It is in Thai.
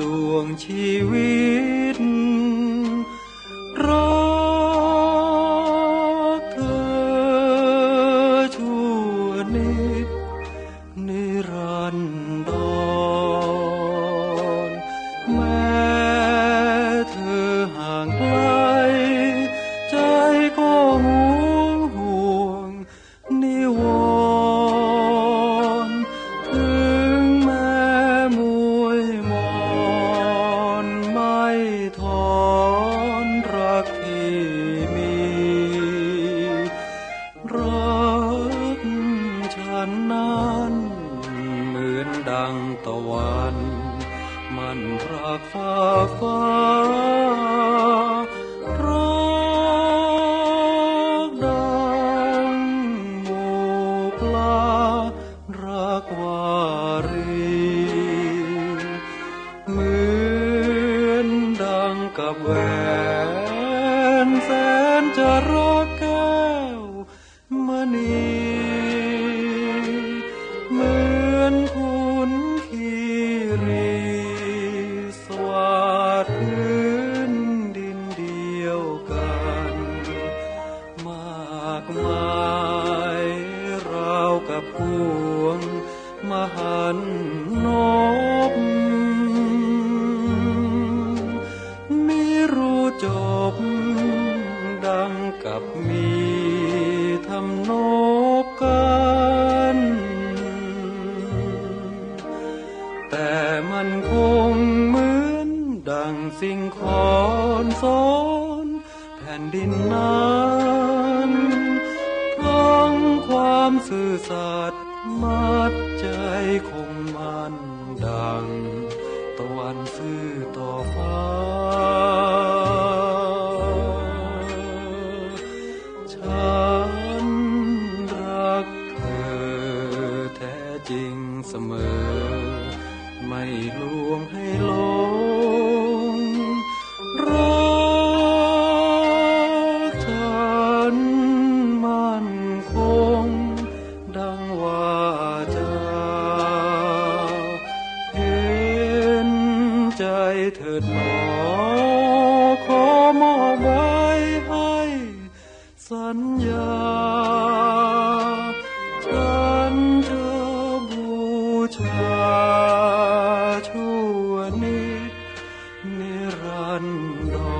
ดวงชีวิต ท้อนรักที่มี รักฉันนั้นเหมือนดังตะวัน มันรักฟ้าฟ้า จะรักแก้วมณีเหมือนคุณคีรีสวัสดพื้นดินเดียวกัน มากมายราวกับพวงมหันนบ มันคงเหมือนดังสิ่งขอนสอนแผ่นดินนั้นทั้งความซื่อสัตย์มัดใจคงมันดังตะวันซื่อต่อฟ้า ฉันรักเธอแท้จริงเสมอ ไม่ลวงให้หลงรักฉันมั่นคง ดังว่าจาเห็นใจเถิดหนอขอมอบไว้ให้สัญญาฉั นจ